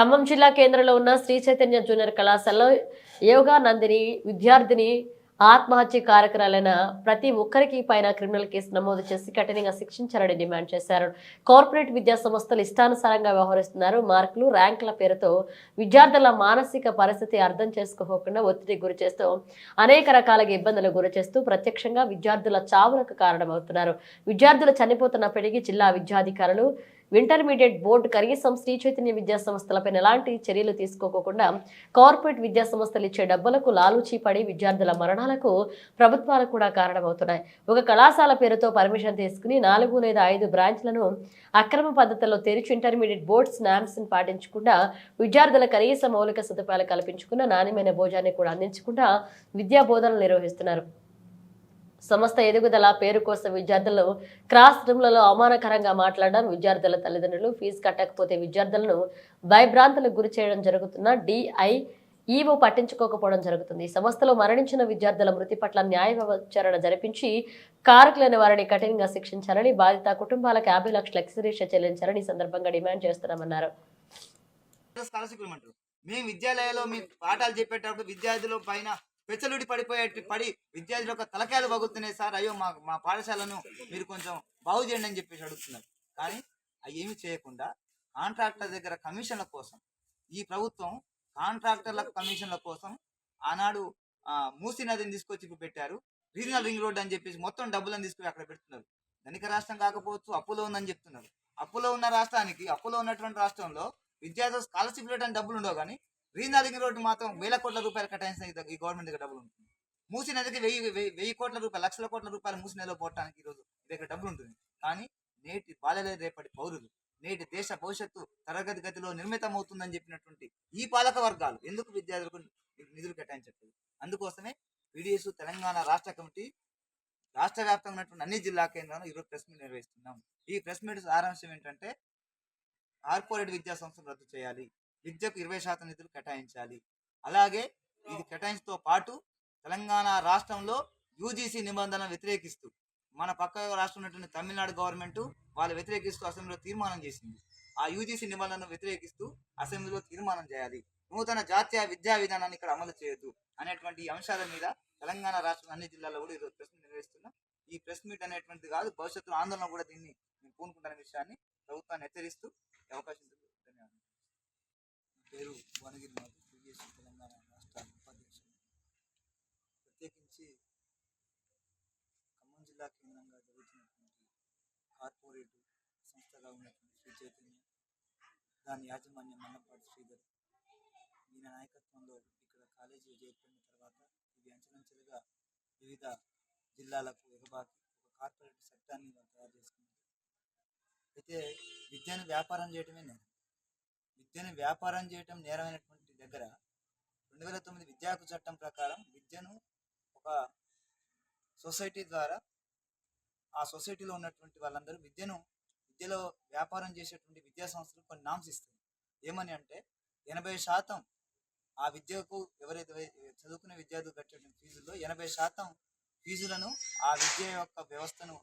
ఖమ్మం జిల్లా కేంద్రంలో ఉన్న శ్రీ చైతన్య జూనియర్ కళాశాలలో యోగా నందిని విద్యార్థిని ఆత్మహత్య కార్యక్రమాలైన ప్రతి ఒక్కరికి పైన క్రిమినల్ కేసు నమోదు చేసి కఠినంగా శిక్షించాలని డిమాండ్ చేశారు. కార్పొరేట్ విద్యా సంస్థలు ఇష్టానుసారంగా వ్యవహరిస్తున్నారు. మార్కులు ర్యాంకుల పేరుతో విద్యార్థుల మానసిక పరిస్థితి అర్థం చేసుకోకుండా ఒత్తిడికి గురి చేస్తూ అనేక రకాలుగా ఇబ్బందులకు గురి చేస్తూ ప్రత్యక్షంగా విద్యార్థుల చావులకు కారణమవుతున్నారు. విద్యార్థులు చనిపోతున్నప్పటికీ జిల్లా విద్యాధికారులు ఇంటర్మీడియట్ బోర్డు కనీసం శ్రీ చైతన్య విద్యా సంస్థలపై ఎలాంటి చర్యలు తీసుకోకుండా కార్పొరేట్ విద్యా సంస్థలు ఇచ్చే డబ్బులకు లాలూచీ పడి విద్యార్థుల మరణాలకు ప్రభుత్వాలు కూడా కారణమవుతున్నాయి. ఒక కళాశాల పేరుతో పర్మిషన్ తీసుకుని నాలుగు లేదా ఐదు బ్రాంచ్లను అక్రమ పద్ధతిలో తెరిచి ఇంటర్మీడియట్ బోర్డ్స్ నామ్స్ పాటించకుండా విద్యార్థుల కనీస మౌలిక సదుపాయాలు కల్పించకుండా నాణ్యమైన భోజనాన్ని కూడా అందించకుండా విద్యా బోధనలు నిర్వహిస్తున్నారు. సంస్థ ఎదుగుదల పేరు కోసం విద్యార్థులు క్రాస్ రూమ్లలో అవమానకరంగా మాట్లాడడం విద్యార్థుల తల్లిదండ్రులు ఫీజు కట్టకపోతే విద్యార్థులను భయభ్రాంతులకు గురి చేయడం జరుగుతున్న డిఐ ఈవో పట్టించుకోకపోవడం జరుగుతుంది. సంస్థలో మరణించిన విద్యార్థుల మృతి పట్ల న్యాయ విచారణ జరిపించి కారకులైన వారిని కఠినంగా శిక్షించాలని బాధిత కుటుంబాలకు యాభై లక్షల ఎక్స్గ్రేష చెల్లించాలని సందర్భంగా డిమాండ్ చేస్తున్నామన్నారు. మేము విద్యాలయాల్లో మీ పాఠాలు చెప్పేటప్పుడు విద్యార్థుల పైన పెచ్చలుడి పడిపోయేటి పడి విద్యార్థుల యొక్క తలకాయలు పగులుతున్నాయి సార్. అయ్యో మా మా పాఠశాలను మీరు కొంచెం బాగు చేయండి అని చెప్పేసి అడుగుతున్నారు. కానీ అవి ఏమి చేయకుండా కాంట్రాక్టర్ దగ్గర కమిషన్ల కోసం ఈ ప్రభుత్వం కాంట్రాక్టర్ల కమిషన్ల కోసం ఆనాడు మూసీ నదిని తీసుకొచ్చి ఇప్పుడు పెట్టారు. రీజనల్ రింగ్ రోడ్ అని చెప్పేసి మొత్తం డబ్బులను తీసుకుని అక్కడ పెడుతున్నారు. ధనిక రాష్ట్రం కాకపోవచ్చు అప్పులో ఉందని చెప్తున్నారు. అప్పులో ఉన్న రాష్ట్రానికి అప్పులో ఉన్నటువంటి రాష్ట్రంలో విద్యార్థులు స్కాలర్షిప్ ఇవ్వడానికి డబ్బులు ఉండవు కానీ రీజనల్ రింగ్ రోడ్డు మాత్రం వేల కోట్ల రూపాయలు కేటాయించిన ఈ- గవర్నమెంట్ దగ్గర డబ్బులు ఉంటుంది. మూసి నదికి వెయ్యి వెయ్యి- వెయ్యి కోట్ల రూపాయలు లక్షల కోట్ల రూపాయలు మూసి నెలలో పోవడానికి ఈరోజు దగ్గర డబ్బులు ఉంటుంది. కానీ నేటి బాలలే రేపటి పౌరులు నేటి దేశ భవిష్యత్తు తరగతి గతిలో నిర్మితమవుతుందని చెప్పినటువంటి ఈ పాలక వర్గాలు ఎందుకు విద్యార్థులకు నిధులు కేటాయించట్లేదు? అందుకోసమే పీడిఎస్ తెలంగాణ రాష్ట్ర కమిటీ రాష్ట్ర వ్యాప్తంగా ఉన్నటువంటి అన్ని జిల్లా కేంద్రాలను ఈరోజు ప్రెస్ మీట్ నిర్వహిస్తున్నాం. ఈ ప్రెస్ మీట్ సారాంశం ఏంటంటే కార్పొరేట్ విద్యా సంస్థలు రద్దు చేయాలి. విద్యకు ఇరవై శాతం నిధులు కేటాయించాలి. అలాగే ఇది కేటాయించతో పాటు తెలంగాణ రాష్ట్రంలో యూజీసీ నిబంధనలు వ్యతిరేకిస్తూ మన పక్క రాష్ట్రం ఉన్నటువంటి తమిళనాడు గవర్నమెంట్ వాళ్ళు వ్యతిరేకిస్తూ అసెంబ్లీలో తీర్మానం చేసింది. ఆ యూజీసీ నిబంధనలను వ్యతిరేకిస్తూ అసెంబ్లీలో తీర్మానం చేయాలి. నూతన జాతీయ విద్యా విధానాన్ని ఇక్కడ అమలు చేయొద్దు అనేటువంటి అంశాల మీద తెలంగాణ రాష్ట్రం అన్ని జిల్లాల్లో కూడా ఈరోజు ప్రెస్ మీట్ నిర్వహిస్తున్నాం. ఈ ప్రెస్ మీట్ అనేటువంటిది కాదు భవిష్యత్తులో ఆందోళన కూడా దీన్ని మేము పూనుకుంటున్న విషయాన్ని ప్రభుత్వాన్ని హెచ్చరిస్తూ అవకాశం పేరు వనగిరి మాధవ్ ప్రీవియస్ తెలంగాణ రాష్ట్ర ఉపాధ్యక్షుడు ప్రత్యేకించి ఖమ్మం జిల్లా కేంద్రంగా జరుగుతున్నటువంటి కార్పొరేట్ సంస్థగా ఉన్నటువంటి శ్రీ చైతన్య దాని యాజమాన్యం మన్నపాటి శ్రీధర్. ఈయన నాయకత్వంలో ఇక్కడ కాలేజీ ఏర్పడిన తర్వాత ఇవి అంచెలంచెలుగా వివిధ జిల్లాలకు ఎగబాకి ఒక కార్పొరేట్ చట్టాన్ని తయారు చేసుకున్నారు. అయితే విద్యను వ్యాపారం చేయటమే నేను విద్యను వ్యాపారం చేయటం నేరమైనటువంటి దగ్గర రెండు వేల తొమ్మిది విద్యా హక్కు చట్టం ప్రకారం విద్యను ఒక సొసైటీ ద్వారా ఆ సొసైటీలో ఉన్నటువంటి వాళ్ళందరూ విద్యను విద్యలో వ్యాపారం చేసేటువంటి విద్యా సంస్థలు కొన్ని నామ్స్ ఇస్తాయి ఏమని అంటే ఎనభై శాతం ఆ విద్యకు ఎవరైతే చదువుకునే విద్యార్థులు కట్టేటువంటి ఫీజుల్లో ఎనభై శాతం ఫీజులను ఆ విద్య యొక్క వ్యవస్థను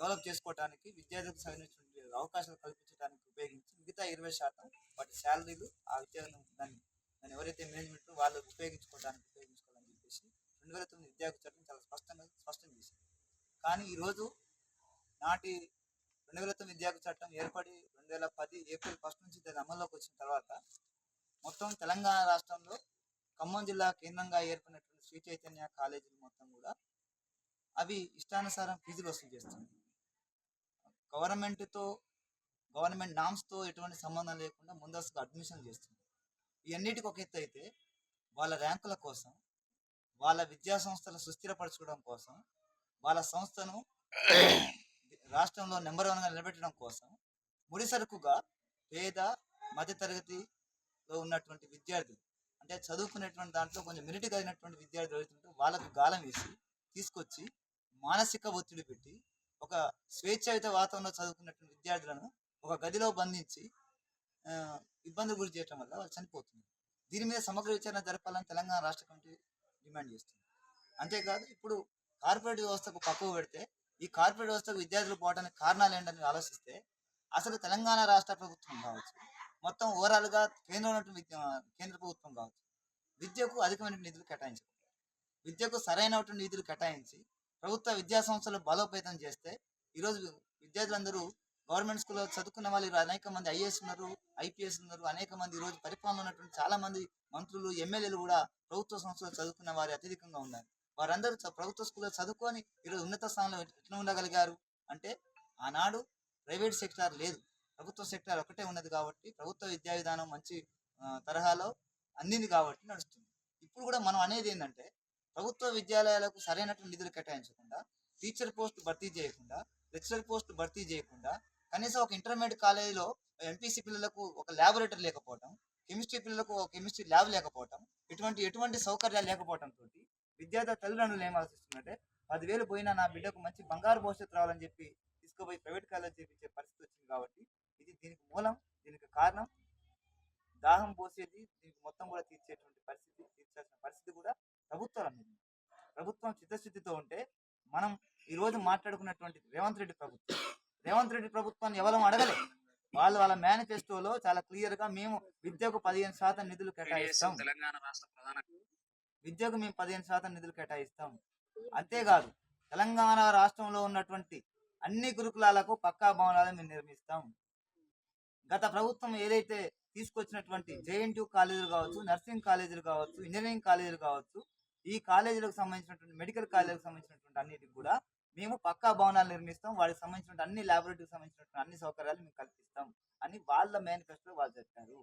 డెవలప్ చేసుకోవడానికి విద్యార్థులకు సరైనటువంటి అవకాశాలు కల్పించడానికి ఉపయోగించి మిగతా ఇరవై శాతం వాటి శాలరీలు ఆ విద్యను దాన్ని దాన్ని ఎవరైతే మేనేజ్మెంట్ వాళ్ళు ఉపయోగించుకోవడానికి ఉపయోగించుకోవాలని చెప్పేసి రెండు వేల తొమ్మిది విద్యా చట్టం చాలా స్పష్టంగా స్పష్టం చేసింది. కానీ ఈరోజు నాటి రెండు వేల తొమ్మిది విద్యా చట్టం ఏర్పడి రెండు వేల పది ఏప్రిల్ ఫస్ట్ నుంచి దాని అమల్లోకి వచ్చిన తర్వాత మొత్తం తెలంగాణ రాష్ట్రంలో ఖమ్మం జిల్లా కేంద్రంగా ఏర్పడినటువంటి శ్రీ చైతన్య కాలేజీలు మొత్తం కూడా అవి ఇష్టానుసారం ఫీజులు వసూలు చేస్తుంది గవర్నమెంట్తో గవర్నమెంట్ నామ్స్తో ఎటువంటి సంబంధం లేకుండా ముందస్తుగా అడ్మిషన్ చేస్తుంది. ఇవన్నిటికి ఒక ఎత్తు అయితే వాళ్ళ ర్యాంకుల కోసం వాళ్ళ విద్యా సంస్థలు సుస్థిరపరచుకోవడం కోసం వాళ్ళ సంస్థను రాష్ట్రంలో నెంబర్ వన్గా నిలబెట్టడం కోసం ముడిసరుకుగా పేద మధ్యతరగతిలో ఉన్నటువంటి విద్యార్థులు అంటే చదువుకునేటువంటి దాంట్లో కొంచెం మెరిట్ కలిగినటువంటి విద్యార్థులు వెళ్తుంటే వాళ్ళకు గాలం వేసి తీసుకొచ్చి మానసిక ఒత్తిడి పెట్టి ఒక స్వేచ్ఛాయుత వాతావరణంలో చదువుకున్నటువంటి విద్యార్థులను ఒక గదిలో బంధించి ఇబ్బందులు గురి చేయటం వల్ల వాళ్ళు చనిపోతున్నారు. దీని మీద సమగ్ర విచారణ జరపాలని తెలంగాణ రాష్ట్ర కమిటీ డిమాండ్ చేస్తుంది. అంతేకాదు ఇప్పుడు కార్పొరేట్ వ్యవస్థకు పక్కకు పెడితే ఈ కార్పొరేట్ వ్యవస్థకు విద్యార్థులు పోవడానికి కారణాలు ఏంటని ఆలోచిస్తే అసలు తెలంగాణ రాష్ట్ర ప్రభుత్వం కావచ్చు మొత్తం ఓవరాల్గా కేంద్రం ఉన్నటువంటి విద్య- కేంద్ర ప్రభుత్వం కావచ్చు విద్యకు అధికమైన నిధులు కేటాయించారు విద్యకు సరైనటువంటి నిధులు కేటాయించి ప్రభుత్వ విద్యా సంస్థలు బలోపేతం చేస్తే ఈరోజు విద్యార్థులందరూ గవర్నమెంట్ స్కూల్లో చదువుకున్న వాళ్ళు అనేక మంది ఐఏఎస్ ఉన్నారు ఐపీఎస్ ఉన్నారు అనేక మంది ఈరోజు పరిపాలన ఉన్నటువంటి చాలా మంది మంత్రులు ఎమ్మెల్యేలు కూడా ప్రభుత్వ సంస్థలు చదువుకున్న వారు అత్యధికంగా ఉన్నారు. వారందరూ ప్రభుత్వ స్కూల్లో చదువుకొని ఈరోజు ఉన్నత స్థానంలో ఎట్లా ఉండగలిగారు అంటే ఆనాడు ప్రైవేట్ సెక్టార్ లేదు. ప్రభుత్వ సెక్టార్ ఒకటే ఉన్నది కాబట్టి ప్రభుత్వ విద్యా విధానం మంచి తరహాలో అందింది కాబట్టి నడుస్తుంది. ఇప్పుడు కూడా మనం అనేది ఏంటంటే ప్రభుత్వ విద్యాలయాలకు సరైనటువంటి నిధులు కేటాయించకుండా టీచర్ పోస్ట్ భర్తీ చేయకుండా లెక్చరర్ పోస్ట్ భర్తీ చేయకుండా కనీసం ఒక ఇంటర్మీడియట్ కాలేజీలో ఎంపీసీ పిల్లలకు ఒక ల్యాబొరేటరీ లేకపోవడం కెమిస్ట్రీ పిల్లలకు ఒక కెమిస్ట్రీ ల్యాబ్ లేకపోవడం ఇటువంటి ఎటువంటి సౌకర్యాలు లేకపోవడం తోటి విద్యార్థి తల్లిదండ్రులు ఏం ఆలోచిస్తున్నట్టే పదివేలు పోయినా నా బిడ్డకు మంచి బంగారు భవిష్యత్తు రావాలని చెప్పి తీసుకుపోయి ప్రైవేట్ కాలేజ్ చేపించే పరిస్థితి వచ్చింది కాబట్టి ఇది దీనికి మూలం దీనికి కారణం. దాహం పోసేది దీనికి మొత్తం కూడా తీర్చేటువంటి పరిస్థితి తీర్చాల్సిన పరిస్థితి కూడా ప్రభుత్వాల. ప్రభుత్వం చిత్తశుద్ధితో ఉంటే మనం ఈ రోజు మాట్లాడుకున్నటువంటి రేవంత్ రెడ్డి ప్రభుత్వం. రేవంత్ రెడ్డి ప్రభుత్వాన్ని ఎవరం అడగలే. వాళ్ళు వాళ్ళ మేనిఫెస్టోలో చాలా క్లియర్గా మేము విద్యకు పదిహేను శాతం నిధులు కేటాయిస్తాం. తెలంగాణ రాష్ట్ర ప్రధాన విద్యకు మేము పదిహేను శాతం నిధులు కేటాయిస్తాం. అంతేకాదు తెలంగాణ రాష్ట్రంలో ఉన్నటువంటి అన్ని గురుకులాలకు పక్కా భవనాలను మేము నిర్మిస్తాం. గత ప్రభుత్వం ఏదైతే తీసుకొచ్చినటువంటి జేఎన్టీ కాలేజీలు కావచ్చు నర్సింగ్ కాలేజీలు కావచ్చు ఇంజనీరింగ్ కాలేజీలు కావచ్చు ఈ కాలేజీలకు సంబంధించినటువంటి మెడికల్ కాలేజీలకు సంబంధించినటువంటి అన్నిటికి కూడా మేము పక్కా భవనాలు నిర్మిస్తాం. వాటికి సంబంధించినటువంటి అన్ని ల్యాబొరేటరీకి సంబంధించినటువంటి అన్ని సౌకర్యాలు మేము కల్పిస్తాం అని వాళ్ళ మేనిఫెస్టో వాళ్ళు చెప్పారు.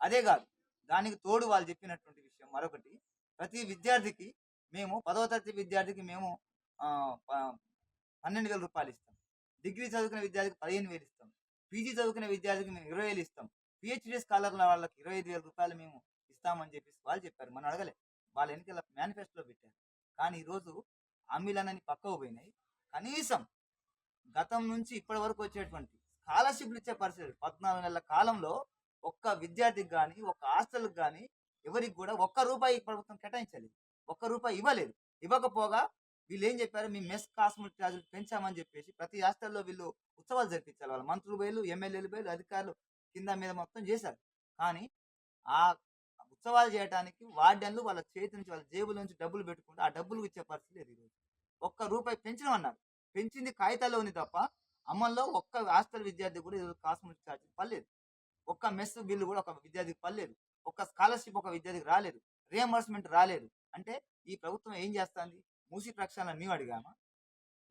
అదే కాదు దానికి తోడు వాళ్ళు చెప్పినటువంటి విషయం మరొకటి. ప్రతి విద్యార్థికి మేము పదవ తరగతి విద్యార్థికి మేము పన్నెండు వేల రూపాయలు ఇస్తాం. డిగ్రీ చదువుకునే విద్యార్థికి పదిహేను వేలు ఇస్తాం. పీజీ చదువుకునే విద్యార్థికి మేము ఇరవై వేలు ఇస్తాం. పిహెచ్డి స్కాలర్ల వాళ్ళకి ఇరవై ఐదు వేల రూపాయలు మేము ఇస్తామని చెప్పేసి వాళ్ళు చెప్పారు. మనం అడగలే. వాళ్ళ ఎన్నికల మేనిఫెస్టోలో పెట్టారు. కానీ ఈరోజు హామీలన్నీ పక్కకు పోయినాయి. కనీసం గతం నుంచి ఇప్పటి వరకు వచ్చేటువంటి స్కాలర్షిప్లు ఇచ్చే పరిస్థితి పద్నాలుగు నెలల కాలంలో ఒక్క విద్యార్థికి కానీ ఒక్క హాస్టల్కి కానీ ఎవరికి కూడా ఒక్క రూపాయి ప్రభుత్వం కేటాయించలేదు. ఒక్క రూపాయి ఇవ్వలేదు. ఇవ్వకపోగా వీళ్ళు ఏం చెప్పారు? మీ మెస్ కాస్మెటిక్ ఛార్జీలు పెంచామని చెప్పేసి ప్రతి హాస్టల్లో వీళ్ళు ఉత్సవాలు జరిపించాలి. వాళ్ళు మంత్రులు బయలు ఎమ్మెల్యేలు బయలు అధికారులు కింద మీద మొత్తం చేశారు. కానీ ఆ ఉత్సవాలు చేయడానికి వార్డెన్లు వాళ్ళ చేతి నుంచి వాళ్ళ జేబుల నుంచి డబ్బులు పెట్టుకుంటే ఆ డబ్బులు ఇచ్చే పరిస్థితి లేదు ఈరోజు. ఒక్క రూపాయి పెంచడం అన్నారు. పెంచింది కాగితాల్లో ఉంది తప్ప అమల్లో ఒక్క హాస్టల్ విద్యార్థి కూడా ఈరోజు కాస్మెటిక్ ఛార్జీ పర్లేదు ఒక్క మెస్ బిల్లు కూడా ఒక విద్యార్థికి పర్లేదు ఒక్క స్కాలర్షిప్ ఒక విద్యార్థికి రాలేదు. రియంబర్స్మెంట్ రాలేదు. అంటే ఈ ప్రభుత్వం ఏం చేస్తుంది? మూసి ప్రక్షాళన మేము అడిగామా?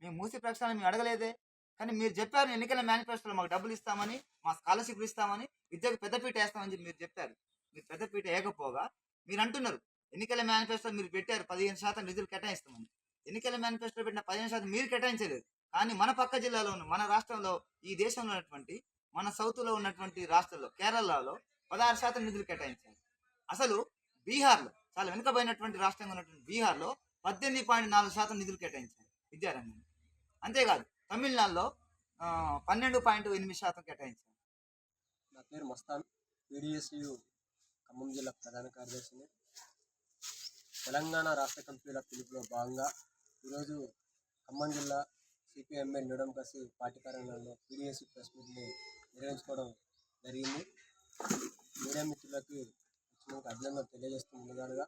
మేము మూసి ప్రక్షాళన మేము అడగలేదే. కానీ మీరు చెప్పారు ఎన్నికల మేనిఫెస్టోలో మాకు డబ్బులు ఇస్తామని మా స్కాలర్షిప్ ఇస్తామని విద్యకు పెద్దపీట వేస్తామని చెప్పి మీరు చెప్పారు. మీరు పెద్దపీట వేయకపోగా మీరు అంటున్నారు ఎన్నికల మేనిఫెస్టో మీరు పెట్టారు పదిహేను శాతం నిధులు కేటాయిస్తామని. ఎన్నికల మేనిఫెస్టో పెట్టిన పదిహేను శాతం మీరు కేటాయించలేదు. కానీ మన పక్క జిల్లాలో ఉన్న మన రాష్ట్రంలో ఈ దేశంలో ఉన్నటువంటి మన సౌత్లో ఉన్నటువంటి రాష్ట్రాల్లో కేరళలో పదహారు శాతం నిధులు కేటాయించారు. అసలు బీహార్లో చాలా వెనుకబడినటువంటి రాష్ట్రంగా ఉన్నటువంటి బీహార్లో పద్దెనిమిది పాయింట్ నాలుగు శాతం నిధులు కేటాయించారు విద్యారంగం. అంతేకాదు తమిళనాడులో పన్నెండు పాయింట్ ఎనిమిది శాతం కేటాయించారు. నా పేరు మస్తాన్ ఖమ్మం జిల్లా ప్రధాన కార్యదర్శిని. తెలంగాణ రాష్ట్ర కమిటీల పిలుపులో భాగంగా ఈరోజు ఖమ్మం జిల్లా సిపిఎంఏ నిడమ్ కసి పార్టీ కార్యాలయంలో పీడిఎస్సి ప్రెస్ మీట్ని నిర్వహించుకోవడం జరిగింది. మీడియా మిత్రులకి వచ్చినందుకు అభినందన తెలియజేస్తూ ముందుగా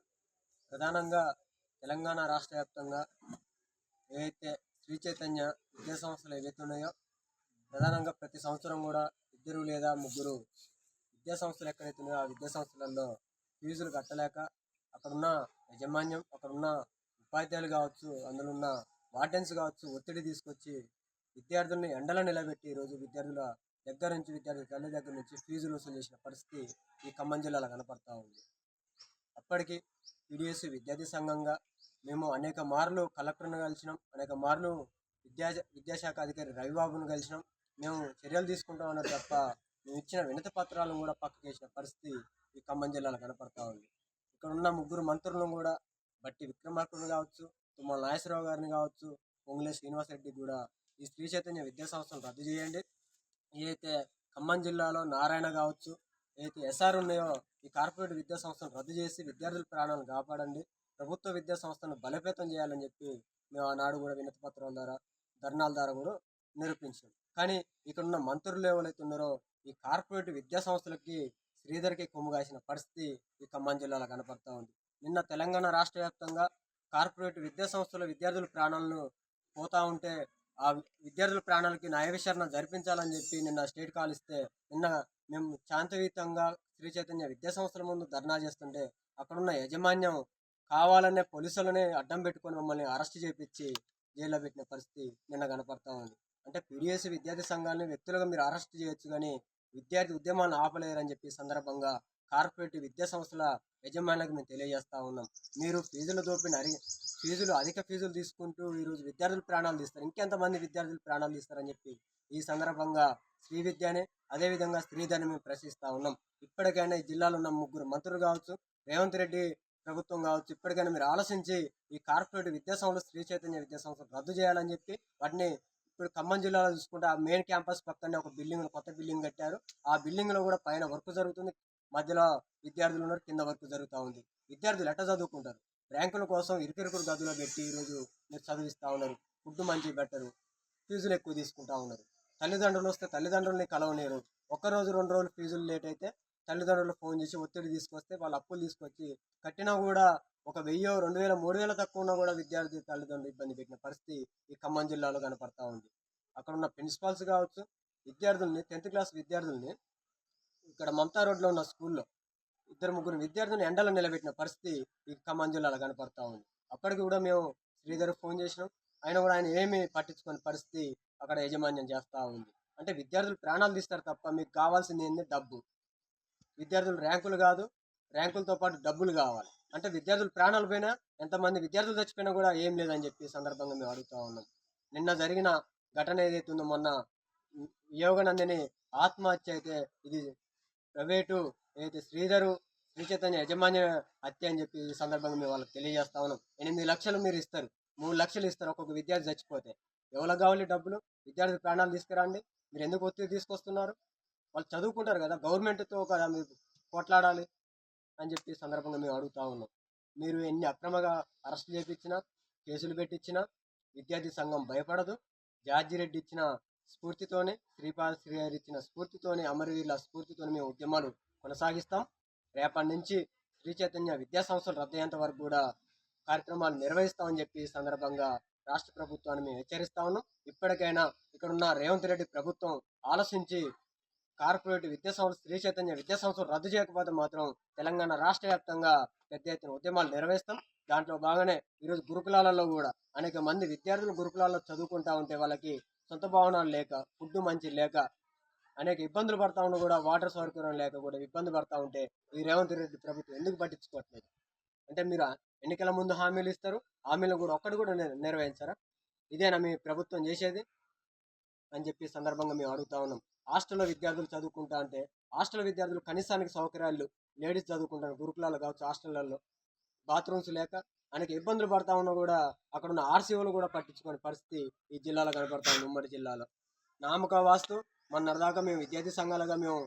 ప్రధానంగా తెలంగాణ రాష్ట్ర వ్యాప్తంగా ఏవైతే శ్రీ చైతన్య విద్యా సంస్థలు ఏవైతే ఉన్నాయో ప్రధానంగా ప్రతి సంవత్సరం కూడా ఇద్దరు లేదా ముగ్గురు విద్యా సంస్థలు ఎక్కడైతే ఉన్నాయో ఆ విద్యా సంస్థలలో ఫీజులు కట్టలేక అక్కడున్న యాజమాన్యం అక్కడున్న ఉపాధ్యాయులు కావచ్చు అందులో ఉన్న వార్డెన్స్ కావచ్చు ఒత్తిడి తీసుకొచ్చి విద్యార్థుల్ని ఎండలో నిలబెట్టి ఈరోజు విద్యార్థుల దగ్గర నుంచి విద్యార్థుల తల్లి దగ్గర నుంచి ఫీజులు వసూలు చేసిన పరిస్థితి ఈ ఖమ్మం జిల్లాలో కనపడతా ఉంది. అప్పటికి పీడిఎస్ విద్యార్థి సంఘంగా మేము అనేక మార్లు కలెక్టర్ను కలిసినాం అనేక మార్లు విద్యా విద్యాశాఖ అధికారి రవిబాబును కలిసినాం. మేము చర్యలు తీసుకుంటాం తప్ప మేము ఇచ్చిన వినతి పత్రాలను కూడా పక్కకేసిన పరిస్థితి ఈ ఖమ్మం జిల్లాలో కనపడతా ఉంది. ఇక్కడ ఉన్న ముగ్గురు మంత్రులను కూడా బట్టి విక్రమార్కుని కావచ్చు తుమ్మల నాగేశ్వరరావు గారిని కావచ్చు పొంగులే శ్రీనివాసరెడ్డి కూడా ఈ శ్రీ చైతన్య విద్యా సంస్థను రద్దు చేయండి. ఏదైతే ఖమ్మం జిల్లాలో నారాయణ కావచ్చు ఏదైతే ఎస్ఆర్ ఉన్నాయో ఈ కార్పొరేట్ విద్యా సంస్థను రద్దు చేసి విద్యార్థుల ప్రాణాలను కాపాడండి. ప్రభుత్వ విద్యా సంస్థను బలోపేతం చేయాలని చెప్పి మేము ఆనాడు కూడా వినతి పత్రాల ద్వారా ధర్నాల ద్వారా కూడా నిరూపించాం. కానీ ఇక్కడ ఉన్న మంత్రులు ఎవరైతే ఉన్నారో ఈ కార్పొరేట్ విద్యా సంస్థలకి శ్రీధర్కి కొమ్ముగాసిన పరిస్థితి ఈ ఖమ్మం జిల్లాలో కనపడతా ఉంది. నిన్న తెలంగాణ రాష్ట్ర వ్యాప్తంగా కార్పొరేట్ విద్యా సంస్థల విద్యార్థుల ప్రాణాలను పోతా ఉంటే ఆ విద్యార్థుల ప్రాణాలకి న్యాయ విచారణ జరిపించాలని చెప్పి నిన్న స్టేట్ కాల్ ఇస్తే నిన్న మేము శాంతియుతంగా శ్రీ చైతన్య విద్యా సంస్థల ముందు ధర్నా చేస్తుంటే అక్కడున్న యాజమాన్యం కావాలనే పోలీసులనే అడ్డం పెట్టుకొని మమ్మల్ని అరెస్ట్ చేపించి జైల్లో పెట్టిన పరిస్థితి నిన్న కనపడతా ఉంది. అంటే పీడిఎస్ విద్యార్థి సంఘాలని వ్యక్తులుగా మీరు అరెస్ట్ చేయొచ్చు కానీ విద్యార్థి ఉద్యమాన్ని ఆపలేరని చెప్పి సందర్భంగా కార్పొరేట్ విద్యా సంస్థల యజమానులకు మేము తెలియజేస్తా ఉన్నాం. మీరు ఫీజుల దోపిని అడిగి ఫీజులు అధిక ఫీజులు తీసుకుంటూ ఈరోజు విద్యార్థులు ప్రాణాలు తీస్తారు. ఇంకెంతమంది విద్యార్థులు ప్రాణాలు తీస్తారని చెప్పి ఈ సందర్భంగా స్త్రీ విద్యనే అదేవిధంగా స్త్రీధని మేము ప్రశ్నిస్తా ఉన్నాం. ఇప్పటికైనా ఈ జిల్లాలో ఉన్న ముగ్గురు మంత్రులు కావచ్చు రేవంత్ రెడ్డి ప్రభుత్వం కావచ్చు ఇప్పటికైనా మీరు ఆలోచించి ఈ కార్పొరేట్ విద్యా సంస్థలు శ్రీ చైతన్య విద్యా సంస్థలు రద్దు చేయాలని చెప్పి వాటిని ఇప్పుడు ఖమ్మం జిల్లాలో చూసుకుంటే ఆ మెయిన్ క్యాంపస్ పక్కనే ఒక బిల్డింగ్ కొత్త బిల్డింగ్ కట్టారు. ఆ బిల్డింగ్లో కూడా పైన వర్క్ జరుగుతుంది. మధ్యలో విద్యార్థులు ఉన్నారు కింద వర్క్ జరుగుతూ ఉంది. విద్యార్థులు ఎట్ట చదువుకుంటారు? ర్యాంకుల కోసం ఇరుకిరుకురు గదులో పెట్టి ఈరోజు మీరు చదివిస్తూ ఉన్నారు. ఫుడ్ మంచి బెటరు ఫీజులు ఎక్కువ తీసుకుంటా ఉన్నారు. తల్లిదండ్రులు వస్తే తల్లిదండ్రుల్ని కలవలేరు ఒక్క రోజు రెండు రోజులు ఫీజులు లేట్ అయితే తల్లిదండ్రులు ఫోన్ చేసి ఒత్తిడి తీసుకొస్తే వాళ్ళు అప్పులు తీసుకొచ్చి కట్టినా కూడా ఒక వెయ్యో రెండు వేల మూడు వేల తక్కువ ఉన్నా కూడా విద్యార్థి తల్లిదండ్రులు ఇబ్బంది పెట్టిన పరిస్థితి ఈ ఖమ్మం జిల్లాలో కనపడతా ఉంది. అక్కడ ఉన్న ప్రిన్సిపాల్స్ కావచ్చు విద్యార్థుల్ని టెన్త్ క్లాస్ విద్యార్థుల్ని ఇక్కడ మమతా రోడ్లో ఉన్న స్కూల్లో ఇద్దరు ముగ్గురు విద్యార్థులను ఎండలో నిలబెట్టిన పరిస్థితి ఈ ఖమ్మం జిల్లాలో కనపడతా ఉంది. అక్కడికి కూడా మేము శ్రీధర్ ఫోన్ చేసినాం. ఆయన కూడా ఆయన ఏమి పట్టించుకునే పరిస్థితి అక్కడ యాజమాన్యం చేస్తూ ఉంది. అంటే విద్యార్థులు ప్రాణాలు తీస్తారు తప్ప మీకు కావాల్సింది ఏంది? డబ్బు. విద్యార్థులు ర్యాంకులు కాదు ర్యాంకులతో పాటు డబ్బులు కావాలి. అంటే విద్యార్థులు ప్రాణాలు పోయినా ఎంతమంది విద్యార్థులు చచ్చిపోయినా కూడా ఏం లేదని చెప్పి సందర్భంగా మేము అడుగుతూ ఉన్నాం. నిన్న జరిగిన ఘటన ఏదైతే ఉందో మొన్న యోగనందిని ఆత్మహత్య అయితే ఇది ప్రైవేటు ఏదైతే శ్రీధరు శ్రీ చైతన్య యజమాన్య హత్య అని చెప్పి ఈ సందర్భంగా మేము వాళ్ళకి తెలియజేస్తా ఉన్నాం. ఎనిమిది లక్షలు మీరు ఇస్తారు మూడు లక్షలు ఇస్తారు ఒక్కొక్క విద్యార్థి చచ్చిపోతే. ఎవరికి కావాలి డబ్బులు? విద్యార్థి ప్రాణాలు తీసుకురండి. మీరు ఎందుకు ఒత్తిడి తీసుకొస్తున్నారు? వాళ్ళు చదువుకుంటారు కదా గవర్నమెంట్తో కదా మీరు కొట్లాడాలి. అని చెప్పి సందర్భంగా మేము అడుగుతా ఉన్నాం. మీరు ఎన్ని అక్రమంగా అరెస్ట్ చేపించినా కేసులు పెట్టించినా విద్యార్థి సంఘం భయపడదు. జార్జిరెడ్డి ఇచ్చిన స్ఫూర్తితోనే శ్రీపాద శ్రీ గారు ఇచ్చిన స్ఫూర్తితోనే అమరవీరుల స్ఫూర్తితోనే మేము ఉద్యమాలు కొనసాగిస్తాం. రేపటి నుంచి శ్రీ చైతన్య విద్యా సంస్థలు రద్దయ్యేంత వరకు కూడా కార్యక్రమాలు నిర్వహిస్తామని చెప్పి సందర్భంగా రాష్ట్ర ప్రభుత్వాన్ని మేము హెచ్చరిస్తా ఉన్నాం. ఇప్పటికైనా ఇక్కడున్న రేవంత్ రెడ్డి ప్రభుత్వం ఆలోచించి కార్పొరేట్ విద్యా సంస్థ శ్రీ చైతన్య విద్యా సంస్థలు రద్దు చేయకపోతే మాత్రం తెలంగాణ రాష్ట్ర వ్యాప్తంగా పెద్ద ఎత్తున ఉద్యమాలు నిర్వహిస్తాం దాంట్లో బాగానే ఈరోజు గురుకులాలలో కూడా అనేక మంది విద్యార్థులు గురుకులాల్లో చదువుకుంటా ఉంటే వాళ్ళకి సొంత భవనాలు లేక ఫుడ్ మంచి లేక అనేక ఇబ్బందులు పడతా ఉన్నా కూడా వాటర్ సౌకర్యం లేక కూడా ఇబ్బంది పడతా ఉంటే ఈ రేవంత్ రెడ్డి ప్రభుత్వం ఎందుకు పట్టించుకోవట్లేదు? అంటే మీరు ఎన్నికల ముందు హామీలు ఇస్తారు. హామీలు కూడా ఒక్కటి కూడా నె- నెరవేర్చారా? ఇదేనా మీ ప్రభుత్వం చేసేది? అని చెప్పి సందర్భంగా మేము అడుగుతా ఉన్నాం. హాస్టల్లో విద్యార్థులు చదువుకుంటా అంటే హాస్టల్ విద్యార్థులు కనీసానికి సౌకర్యాలు లేడీస్ చదువుకుంటారు. గురుకులాలు కావచ్చు హాస్టళ్ళలో బాత్రూమ్స్ లేక అనేక ఇబ్బందులు పడతా ఉన్నా కూడా అక్కడ ఉన్న ఆర్సీఓలు కూడా పట్టించుకునే పరిస్థితి ఈ జిల్లాలో కనపడతా ఉంది ఉమ్మడి జిల్లాలో. నామక వాస్తు మొన్నటిదాకా మేము విద్యార్థి సంఘాలుగా మేము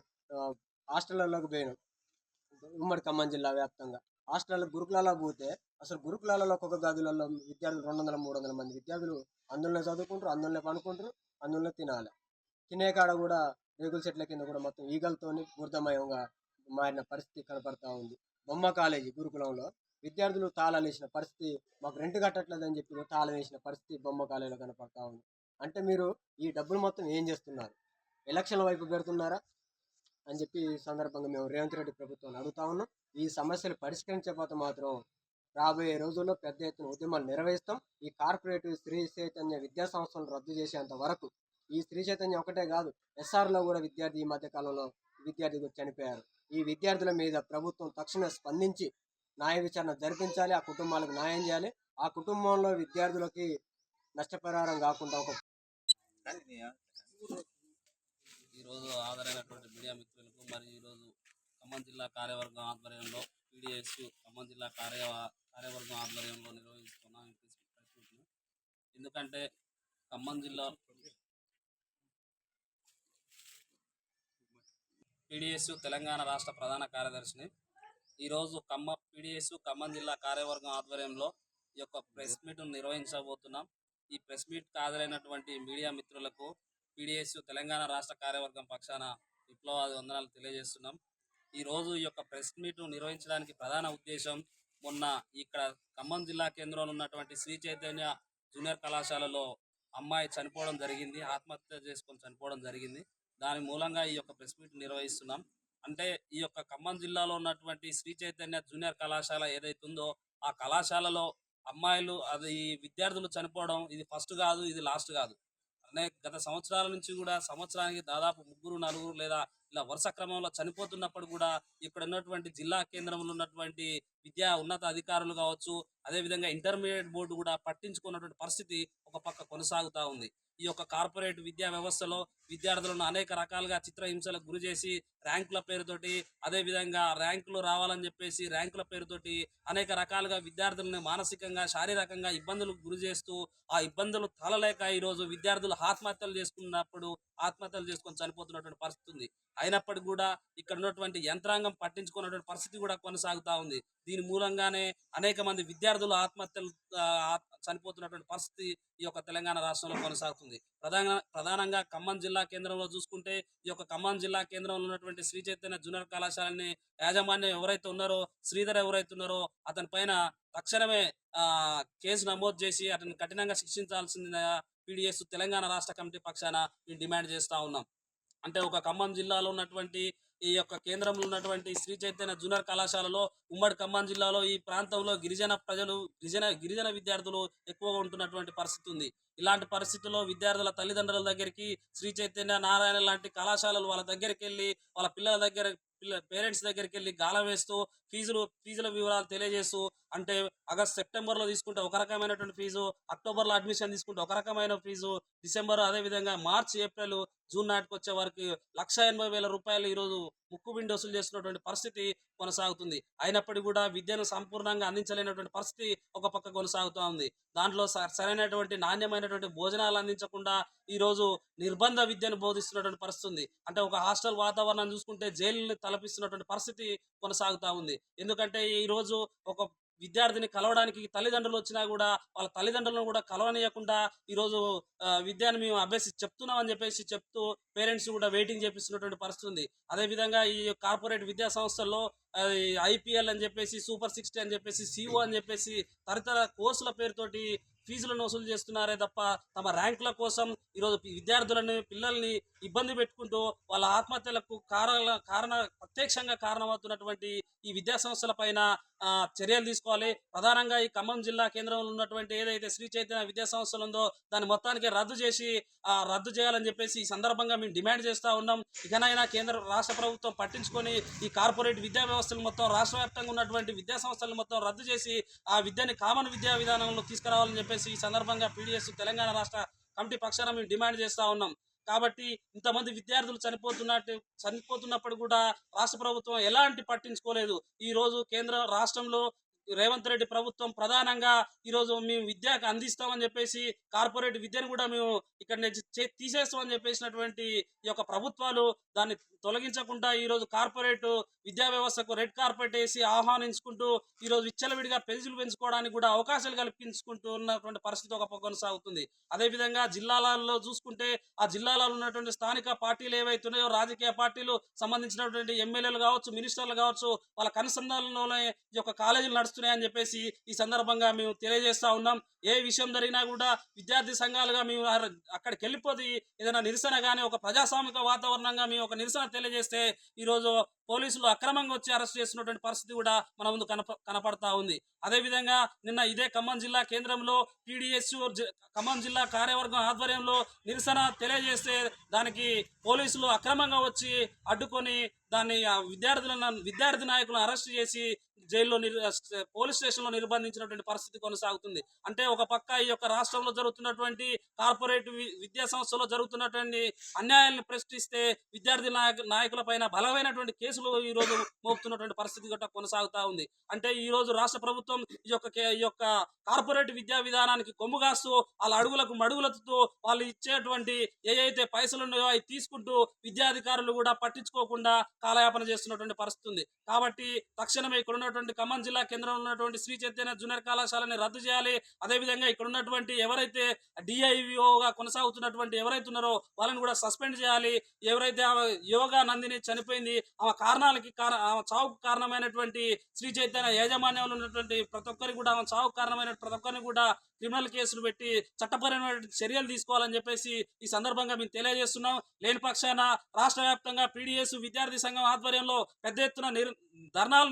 హాస్టళ్ళలోకి పోయినాం. ఉమ్మడి ఖమ్మం జిల్లా వ్యాప్తంగా. హాస్టల్లో గురుకులాలో పోతే అసలు గురుకులాలలో ఒక్కొక్క గదులలో విద్యార్థులు రెండు వందల మూడు వందల మంది విద్యార్థులు అందులోనే చదువుకుంటారు అందులోనే పనుకుంటారు అందులోనే తినాలి. తినే కాడ కూడా రేగుల చెట్ల కింద కూడా మొత్తం ఈగలతోని బురదమయంగా మారిన పరిస్థితి కనపడతా ఉంది. బొమ్మ కాలేజీ గురుకులంలో విద్యార్థులు తాళాలు వేసిన పరిస్థితి మాకు రెంట్ కట్టట్లేదని చెప్పి తాళం వేసిన పరిస్థితి బొమ్మ కాలేజీలో కనపడతా ఉంది. అంటే మీరు ఈ డబ్బులు మొత్తం ఏం చేస్తున్నారు? ఎలక్షన్ల వైపు పెడుతున్నారా? అని చెప్పి ఈ సందర్భంగా మేము రేవంత్ రెడ్డి ప్రభుత్వాన్ని అడుగుతా ఉన్నాం. ఈ సమస్యలు పరిష్కరించకపోతే మాత్రం రాబోయే రోజుల్లో పెద్ద ఎత్తున ఉద్యమాలు నిర్వహిస్తాం. ఈ కార్పొరేటివ్ శ్రీ చైతన్య విద్యా సంస్థలను రద్దు చేసేంత వరకు ఈ స్త్రీ చైతన్యం ఒకటే కాదు ఎస్ఆర్లో కూడా విద్యార్థి ఈ మధ్య కాలంలో విద్యార్థి చనిపోయారు. ఈ విద్యార్థుల మీద ప్రభుత్వం తక్షణ స్పందించి న్యాయ విచారణ జరిపించాలి ఆ కుటుంబాలకు న్యాయం చేయాలి. ఆ కుటుంబంలో విద్యార్థులకి నష్టపరిహారం కాకుండా ఒక ఈరోజు హాజరైనటువంటి మీడియా మిత్రులకు మరియు ఈరోజు ఖమ్మం జిల్లా కార్యవర్గం ఆధ్వర్యంలో పీడిఎస్ ఖమ్మం జిల్లా కార్య కార్యవర్గం ఆధ్వర్యంలో నిర్వహిస్తున్నాం ఎందుకంటే ఖమ్మం జిల్లా పీడిఎస్ తెలంగాణ రాష్ట్ర ప్రధాన కార్యదర్శిని. ఈరోజు ఖమ్మం పీడిఎస్ ఖమ్మం జిల్లా కార్యవర్గం ఆధ్వర్యంలో ఈ యొక్క ప్రెస్ మీట్ను నిర్వహించబోతున్నాం. ఈ ప్రెస్ మీట్ హాజరైనటువంటి మీడియా మిత్రులకు పీడిఎస్ తెలంగాణ రాష్ట్ర కార్యవర్గం పక్షాన విప్లవాది వందనాలు తెలియజేస్తున్నాం. ఈరోజు ఈ యొక్క ప్రెస్ మీట్ నిర్వహించడానికి ప్రధాన ఉద్దేశం మొన్న ఇక్కడ ఖమ్మం జిల్లా కేంద్రంలో ఉన్నటువంటి శ్రీ చైతన్య జూనియర్ కళాశాలలో అమ్మాయి చనిపోవడం జరిగింది ఆత్మహత్య చేసుకొని చనిపోవడం జరిగింది. దాని మూలంగా ఈ యొక్క ప్రెస్ మీట్ నిర్వహిస్తున్నాం. అంటే ఈ యొక్క ఖమ్మం జిల్లాలో ఉన్నటువంటి శ్రీ చైతన్య జూనియర్ కళాశాల ఏదైతే ఉందో ఆ కళాశాలలో అమ్మాయిలు అది ఈ విద్యార్థులు చనిపోవడం ఇది ఫస్ట్ కాదు ఇది లాస్ట్ కాదు. అనే గత సంవత్సరాల నుంచి కూడా సంవత్సరానికి దాదాపు ముగ్గురు నలుగురు లేదా ఇలా వరుస క్రమంలో చనిపోతున్నప్పుడు కూడా ఇక్కడ ఉన్నటువంటి జిల్లా కేంద్రంలో ఉన్నటువంటి విద్యా ఉన్నత అధికారులు కావచ్చు అదేవిధంగా ఇంటర్మీడియట్ బోర్డు కూడా పట్టించుకున్నటువంటి పరిస్థితి ఒక పక్క కొనసాగుతూ ఉంది. ఈ యొక్క కార్పొరేట్ విద్యా వ్యవస్థలో విద్యార్థులను అనేక రకాలుగా చిత్రహింసలకు గురి చేసి ర్యాంకుల పేరుతోటి అదే విధంగా ర్యాంకులు రావాలని చెప్పేసి ర్యాంకుల పేరుతోటి అనేక రకాలుగా విద్యార్థులను మానసికంగా శారీరకంగా ఇబ్బందులకు గురి చేస్తూ ఆ ఇబ్బందులు తాళలేక ఈరోజు విద్యార్థులు ఆత్మహత్యలు చేసుకున్నప్పుడు ఆత్మహత్యలు చేసుకొని చనిపోతున్నటువంటి పరిస్థితి ఉంది. అయినప్పటికీ కూడా ఇక్కడ ఉన్నటువంటి యంత్రాంగం పట్టించుకున్నటువంటి పరిస్థితి కూడా కొనసాగుతా ఉంది. దీని మూలంగానే అనేక మంది విద్యార్థులు ఆత్మహత్యలు ఆత్- చనిపోతున్నటువంటి పరిస్థితి ఈ యొక్క తెలంగాణ రాష్ట్రంలో కొనసాగుతుంది. ప్రధాన ప్రధానంగా ఖమ్మం జిల్లా కేంద్రంలో చూసుకుంటే ఈ యొక్క ఖమ్మం జిల్లా కేంద్రంలో ఉన్నటువంటి శ్రీ చైతన్య జూనియర్ కళాశాలని యాజమాన్యం ఎవరైతే ఉన్నారో శ్రీధర్ ఎవరైతే ఉన్నారో అతని పైన తక్షణమే కేసు నమోదు చేసి అతన్ని కఠినంగా శిక్షించాల్సిందిగా పీడిఎస్ తెలంగాణ రాష్ట్ర కమిటీ పక్షాన మేము డిమాండ్ చేస్తూ ఉన్నాం. అంటే ఒక ఖమ్మం జిల్లాలో ఉన్నటువంటి ఈ యొక్క కేంద్రంలో ఉన్నటువంటి శ్రీ చైతన్య జూనియర్ కళాశాలలో ఉమ్మడి ఖమ్మం జిల్లాలో ఈ ప్రాంతంలో గిరిజన ప్రజలు గిరిజన గిరిజన విద్యార్థులు ఎక్కువగా ఉంటున్నటువంటి పరిస్థితి ఉంది. ఇలాంటి పరిస్థితుల్లో విద్యార్థుల తల్లిదండ్రుల దగ్గరికి శ్రీ చైతన్య నారాయణ లాంటి కళాశాలలు వాళ్ళ దగ్గరికి వెళ్ళి వాళ్ళ పిల్లల దగ్గర పిల్ల పేరెంట్స్ దగ్గరికి వెళ్ళి గాల వేస్తూ ఫీజులు ఫీజుల వివరాలు తెలియజేస్తూ అంటే ఆగస్ట్ సెప్టెంబర్లో తీసుకుంటే ఒక రకమైనటువంటి ఫీజు అక్టోబర్లో అడ్మిషన్ తీసుకుంటే ఒక రకమైన ఫీజు డిసెంబర్ అదే విధంగా మార్చి ఏప్రిల్ జూన్ నాటికి వచ్చే వారికి లక్ష ఎనభై వేల రూపాయలు ఈరోజు ముక్కు బిండి వసూలు చేస్తున్నటువంటి పరిస్థితి. కొనసాగుతుంది. అయినప్పటికీ కూడా విద్యను సంపూర్ణంగా అందించలేనటువంటి పరిస్థితి ఒక పక్క కొనసాగుతూ ఉంది. దాంట్లో సరైనటువంటి నాణ్యమైనటువంటి భోజనాలు అందించకుండా ఈ రోజు నిర్బంధ విద్యను బోధిస్తున్నటువంటి పరిస్థితి ఉంది. అంటే ఒక హాస్టల్ వాతావరణం చూసుకుంటే జైలుని తలపిస్తున్నటువంటి పరిస్థితి కొనసాగుతూ ఉంది. ఎందుకంటే ఈరోజు ఒక విద్యార్థిని కలవడానికి తల్లిదండ్రులు వచ్చినా కూడా వాళ్ళ తల్లిదండ్రులను కూడా కలవనీయకుండా ఈరోజు విద్యను మేము అభ్యసి చెప్తున్నాం అని చెప్పేసి చెప్తూ పేరెంట్స్ కూడా వెయిటింగ్ చేపిస్తున్నటువంటి పరిస్థితి ఉంది. అదేవిధంగా ఈ కార్పొరేట్ విద్యా సంస్థల్లో ఐపీఎల్ అని చెప్పేసి సూపర్ సిక్స్టీ అని చెప్పేసి సిఓ అని చెప్పేసి తదితర కోర్సుల పేరుతోటి ఫీజులను వసూలు చేస్తున్నారే తప్ప తమ ర్యాంకుల కోసం ఈరోజు విద్యార్థులను పిల్లల్ని ఇబ్బంది పెట్టుకుంటూ వాళ్ళ ఆత్మహత్యలకు కారణ కారణ ప్రత్యక్షంగా కారణమవుతున్నటువంటి ఈ విద్యా సంస్థల పైన ఆ, చర్యలు తీసుకోవాలి. ప్రధానంగా ఈ ఖమ్మం జిల్లా కేంద్రంలో ఉన్నటువంటి ఏదైతే శ్రీ చైతన్య విద్యా సంస్థలు ఉందో దాన్ని మొత్తానికి రద్దు చేసి రద్దు చేయాలని చెప్పేసి ఈ సందర్భంగా మేము డిమాండ్ చేస్తా ఉన్నాం. ఇకనైనా కేంద్ర రాష్ట్ర ప్రభుత్వం పట్టించుకొని ఈ కార్పొరేట్ విద్యా వ్యవస్థలు మొత్తం రాష్ట్ర వ్యాప్తంగా ఉన్నటువంటి విద్యా సంస్థలు మొత్తం రద్దు చేసి ఆ విద్యని కామన్ విద్యా విధానంలో తీసుకురావాలని చెప్పేసి ఈ సందర్భంగా పీడిఎస్ తెలంగాణ రాష్ట్ర కమిటీ పక్షాన మేము డిమాండ్ చేస్తా ఉన్నాం. కాబట్టి ఇంతమంది విద్యార్థులు చనిపోతున్నట్టు చనిపోతున్నప్పుడు కూడా రాష్ట్ర ప్రభుత్వం ఎలాంటి పట్టించుకోలేదు. ఈ రోజు కేంద్ర రాష్ట్రంలో రేవంత్ రెడ్డి ప్రభుత్వం ప్రధానంగా ఈరోజు మేము విద్యకు అందిస్తామని చెప్పేసి కార్పొరేట్ విద్యను కూడా మేము ఇక్కడ నుంచి తీసేస్తామని చెప్పేసినటువంటి ఈ యొక్క ప్రభుత్వాలు దాన్ని తొలగించకుండా ఈ రోజు కార్పొరేట్ విద్యా వ్యవస్థకు రెడ్ కార్పెట్ వేసి ఆహ్వానించుకుంటూ ఈ రోజు విచ్చలవిడిగా పెన్సిల్ పెంచుకోవడానికి కూడా అవకాశాలు కల్పించుకుంటూ ఉన్నటువంటి పరిస్థితి ఒక పక్క కొనసాగుతుంది. అదేవిధంగా జిల్లాలలో చూసుకుంటే ఆ జిల్లాలో ఉన్నటువంటి స్థానిక పార్టీలు ఏవైతున్నాయో రాజకీయ పార్టీలు సంబంధించినటువంటి ఎమ్మెల్యేలు కావచ్చు మినిస్టర్లు కావచ్చు వాళ్ళ కనుసంధానంలోనే ఈ యొక్క కాలేజీలు చేస్తున్నాయని చెప్పేసి ఈ సందర్భంగా మేము తెలియజేస్తా ఉన్నాం. ఏ విషయం జరిగినా కూడా విద్యార్థి సంఘాలుగా మేము అక్కడికి వెళ్ళిపోతే ఏదైనా నిరసన కానీ ఒక ప్రజాస్వామిక వాతావరణంగా మేము ఒక నిరసన తెలియజేస్తే ఈరోజు పోలీసులు అక్రమంగా వచ్చి అరెస్ట్ చేస్తున్నటువంటి పరిస్థితి కూడా మన ముందు కనప కనపడతా ఉంది. అదేవిధంగా నిన్న ఇదే ఖమ్మం జిల్లా కేంద్రంలో పీడిఎస్ ఖమ్మం జిల్లా కార్యవర్గం ఆధ్వర్యంలో నిరసన తెలియజేస్తే దానికి పోలీసులు అక్రమంగా వచ్చి అడ్డుకొని దాన్ని విద్యార్థులను విద్యార్థి నాయకులను అరెస్ట్ చేసి జైల్లో నిర్ పోలీస్ స్టేషన్లో నిర్బంధించినటువంటి పరిస్థితి కొనసాగుతుంది. అంటే ఒక పక్క ఈ యొక్క రాష్ట్రంలో జరుగుతున్నటువంటి కార్పొరేట్ వి- విద్యా సంస్థలో జరుగుతున్నటువంటి అన్యాయాలను ప్రశ్నిస్తే విద్యార్థి నాయక నాయకుల పైన బలమైనటువంటి కేసులు ఈ రోజు మోపుతున్నటువంటి పరిస్థితి గట్రా కొనసాగుతా ఉంది. అంటే ఈ రోజు రాష్ట్ర ప్రభుత్వం ఈ యొక్క కే- ఈ యొక్క కార్పొరేట్ విద్యా విధానానికి కొమ్ము కాస్తూ వాళ్ళ అడుగులకు మడుగులెత్తుతూ వాళ్ళు ఇచ్చేటువంటి ఏవైతే పైసలు ఉన్నాయో అవి తీసుకుంటూ విద్యాధికారులు కూడా పట్టించుకోకుండా కాలయాపన చేస్తున్నటువంటి పరిస్థితి ఉంది కాబట్టి తక్షణమే ఇక్కడ ఉన్నటువంటి ఖమ్మం జిల్లా కేంద్రంలో ఉన్నటువంటి శ్రీ చైతన్య జూనియర్ కళాశాలని రద్దు చేయాలి. అదేవిధంగా ఇక్కడ ఉన్నటువంటి ఎవరైతే డిఐవిఓగా కొనసాగుతున్నటువంటి ఎవరైతే ఉన్నారో వాళ్ళని కూడా సస్పెండ్ చేయాలి. ఎవరైతే ఆమె యోగా నందిని చనిపోయింది ఆమె కారణాలకి ఆమె చావుకు కారణమైనటువంటి శ్రీ చైతన్య యాజమాన్యంలో ఉన్నటువంటి ప్రతి ఒక్కరికి కూడా ఆమె చావుకు కారణమైన ప్రతి ఒక్కరిని కూడా క్రిమినల్ కేసులు పెట్టి చట్టపరమైన చర్యలు తీసుకోవాలని చెప్పేసి ఈ సందర్భంగా మేము తెలియజేస్తున్నాం. లేని పక్షాన రాష్ట్ర వ్యాప్తంగా పీడిఎస్ విద్యార్థి సంఘం ఆధ్వర్యంలో పెద్ద ఎత్తున నిర్- ధర్నాలు